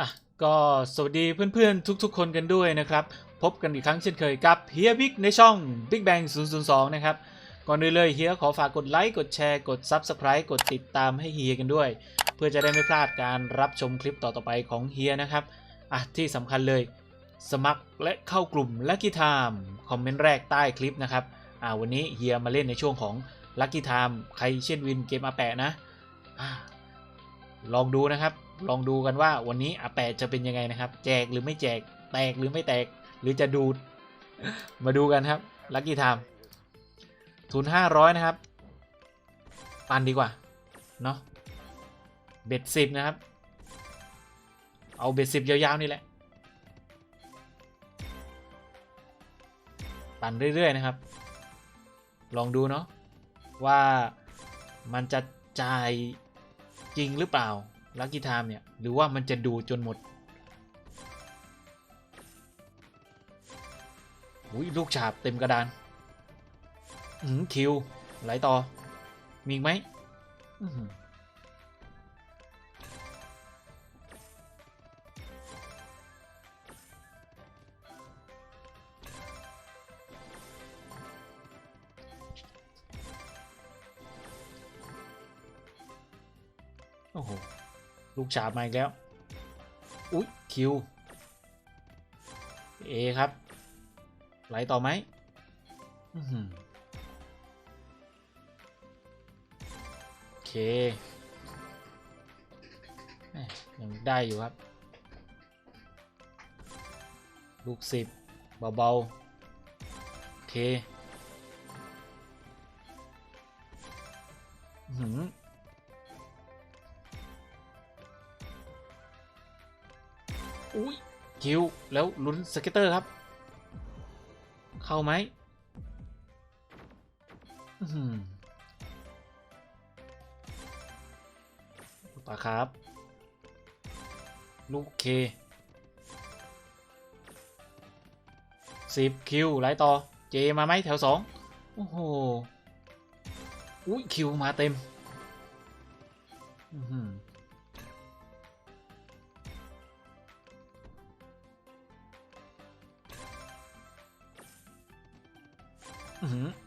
อะก็สวัสดีเพื่อนๆ ทุกๆ คนกันด้วยนะครับ พบกันอีกครั้งเช่นเคยกับเฮียบิ๊กในช่อง Big Bang 002 นะครับ ก่อนอื่นเลยเฮียขอฝากกดไลค์กดแชร์กด Subscribe กดติดตามให้เฮียกันด้วย เพื่อจะได้ไม่พลาดการรับชมคลิปต่อๆไปของเฮียนะครับอะที่สำคัญเลย สมัครและเข้ากลุ่ม Lucky Time คอมเมนต์แรกใต้คลิปนะครับอ่าวันนี้เฮียมาเล่นในช่วงของ Lucky Time ใครเช่นวินเกมอาแปะนะอ่าลองดูนะครับ ลองดูกันว่าวันนี้อาแปะจะเป็นยังไงนะครับ แจกหรือไม่แจกแตกหรือไม่แตกหรือจะดูดมาดูกันครับ Lucky Time ทุน500นะครับ ปันดีกว่า เนาะเบ็ดสิบนะครับ เอาเบ็ดสิบยาวๆ นี่แหละ ปั่นเรื่อย ๆ นะครับ ลองดูเนาะว่ามันจะจ่ายจริงหรือเปล่า ลักกี้ไทม์เนี่ย หรือว่ามันจะดูจนหมดอุ้ยลูกฉาบเต็มกระดานอืมคิว ไหลต่อ มีไหมโอ้โห ลูกฉาบมาอีกแล้ว อุ๊ยคิวเอครับ ไหลต่อไหมอื้อหือโอเคยังได้อยู่ครับ ลูกสิบเบาๆ โอเคอื้อหือ อุ้ยคิวแล้วลุ้นสเก็ตเตอร์ครับ เข้าไหมอือหือปาครับ ลูกเคสิบคิวไหลต่อ เจมาไหมแถวสองโอ้โหอุ้ยคิวมาเต็ม อื้อ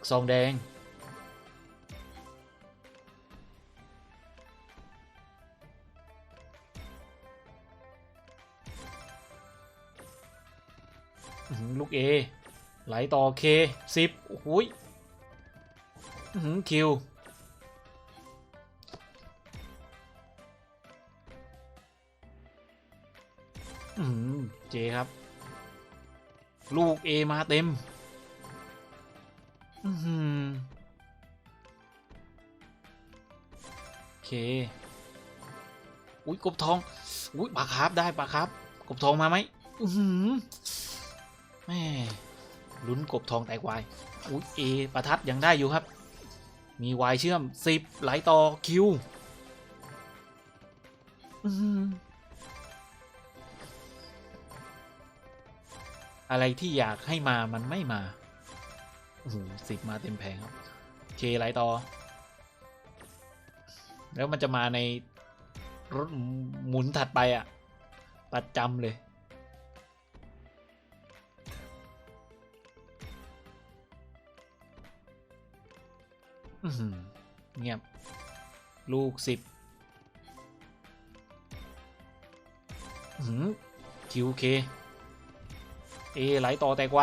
ซองแดง ลูกเอไหลต่อเคสิบโอ้ยคิวเจครับ ลูกเอมาเต็ม อือหือโอเค อุ้ยกบทอง อุ้ยปลาคร์ฟได้ปลาคร์ฟกบทองมาไหมอือหือแม่ลุ้นกบทองแตกวายอุ้ยเอประทัดยังได้อยู่ครับ มีวายเชื่อมสิบไหลต่อคิวอะไรที่อยากให้มามันไม่มา โอ้โหสิบมาเต็มแผงครับเคไหลต่อ แล้วมันจะมาในรถหมุนถัดไปอะประจำเลยเงียบ ลูกสิบคิวเค เอไหลต่อแตกไว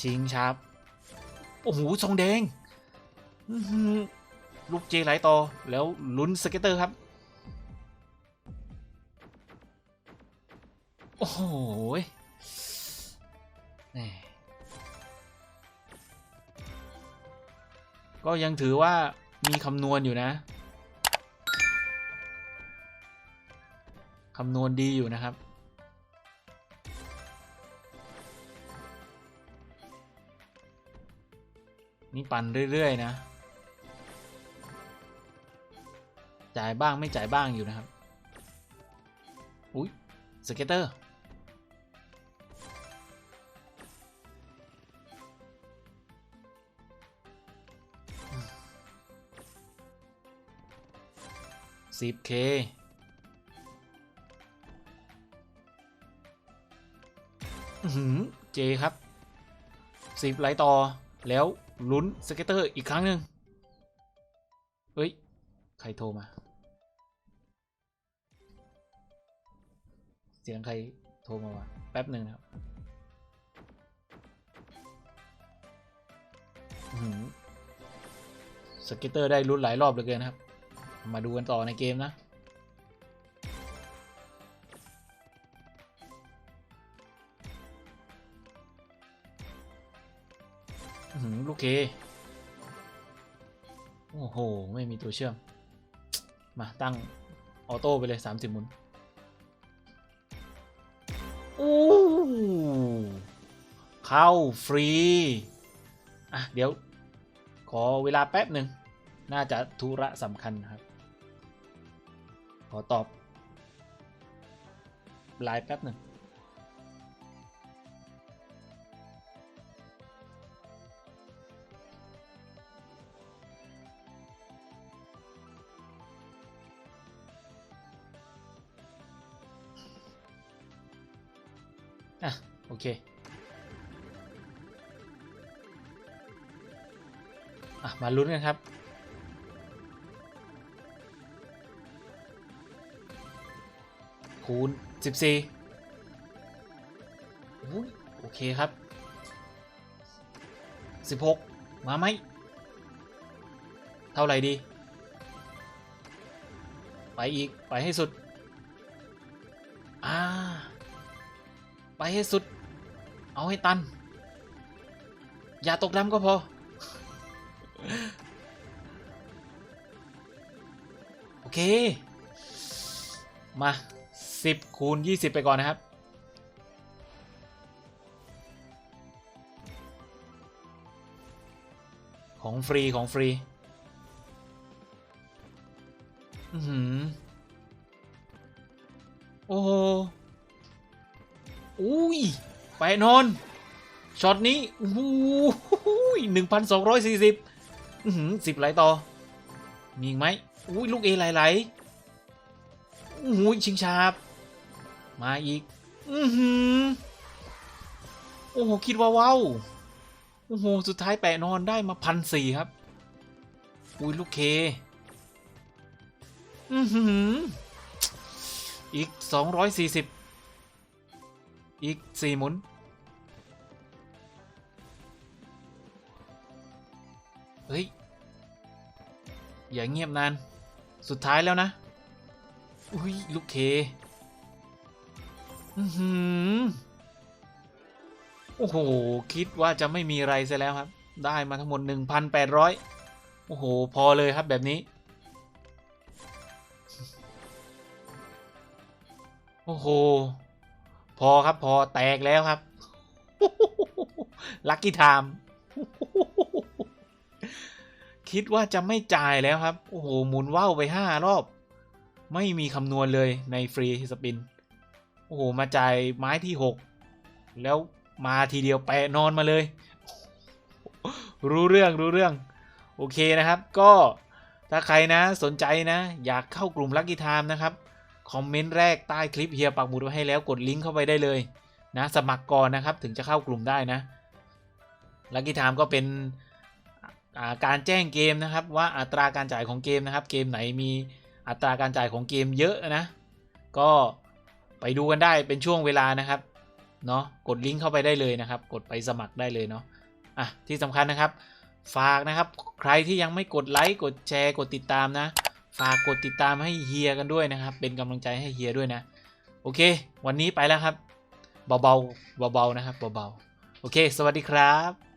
ชิงชับ โอ้โหทองแดงอื้อหือลูกเจไหลต่อ แล้วลุ้นสเก็ตเตอร์ครับ โอ้โหแหม่ก็ยังถือว่ามีคำนวณอยู่นะ คำนวณดีอยู่นะครับ นี่ปั่นเรื่อย ๆ นะ จ่ายบ้างไม่จ่ายบ้างอยู่นะครับ อุ้ยสเกตเตอร์ 10k เจครับสิบไหลต่อแล้ว ลุ้นสเก็ตเตอร์อีกครั้งหนึ่งเฮ้ย ใครโทรมา เสียงใครโทรมาวะแป๊บหนึ่งครับสเก็ตเตอร์ได้ลุ้นหลายรอบเหลือเกินครับ มาดูกันต่อในเกมนะ เค โอ้โห ไม่มีตัวเชื่อม มาตั้งออโต้ไปเลย 30หมุนโอ้เข้าฟรี อะ เดี๋ยว ขอเวลาแป๊บหนึ่ง น่าจะธุระสำคัญครับ ขอตอบไลน์แป๊บหนึ่ง อะ โอเค อะ มาลุ้นกันครับ คูณ 14อุ้ยโอเคครับ 16 มาไหม เท่าไหร่ดี ไปอีก ไปให้สุด อ่า ไปให้สุด เอาให้ตัน อย่าตกดำก็พอ โอเค มา 10คูณ20 ไปก่อนนะครับของฟรีของฟรี อือหือ โอ้โห อุ้ยไปนอนช็อตนี้โอ้โหหนึ่งพันสองร้อยสี่สิบอือหือสิบไหลต่อ มีอีกไหมอุ้ยลูกเอไหลๆโอ้โหชิงชาบ มาอีก อือหือโอ้โห คิดว่าว้าวโอ้โห สุดท้ายแปะนอนได้มาพันสี่ครับ อุ้ยลูกเค อือหือ อีกสองร้อยสี่สิบ อีกสี่หมุน เฮ้ย อย่าเงียบนาน สุดท้ายแล้วนะ อุ้ย ลูกเค อือหือ โอ้โห คิดว่าจะไม่มีอะไรซะแล้วครับ ได้มาทั้งหมด 1,800 โอ้โห พอเลยครับแบบนี้ โอ้โห อครับพอแตกแล้วครับลัคกี้ไทม์คิดว่าจะไม่จ่ายแล้วครับ โอ้โห หมุนว่าวไปห้ารอบ ไม่มีคำนวณเลยในฟรีสปิน โอ้โห มาจ่ายไม้ที่หกแล้วมาทีเดียวแปะนอนมาเลย รู้เรื่องรู้เรื่อง โอเคนะครับ ก็ถ้าใครนะสนใจนะ อยากเข้ากลุ่มลั c กี้ไทม์นะครับ คอมเมนต์แรกใต้คลิปเฮียปักหมุดไว้ให้แล้วกดลิงก์เข้าไปได้เลยนะสมัครก่อนนะครับถึงจะเข้ากลุ่มได้นะลั c กี้ไทม์ก็เป็นาการแจ้งเกมนะครับว่าอัตราการจ่ายของเกมนะครับ เกมไหนมีอัตราการจ่ายของเกมเยอะนะ ก็ไปดูกันได้เป็นช่วงเวลานะครับเนาะกดลิงก์เข้าไปได้เลยนะครับ กดไปสมัครได้เลยเนาะอะที่สำคัญนะครับ ฝากนะครับ ใครที่ยังไม่กดไลค์กดแชร์กดติดตามนะ ฝากกดติดตามให้เฮียกันด้วยนะครับ เป็นกำลังใจให้เฮียด้วยนะ โอเค วันนี้ไปแล้วครับ เบาๆเบาๆนะครับเบาๆโอเค สวัสดีครับ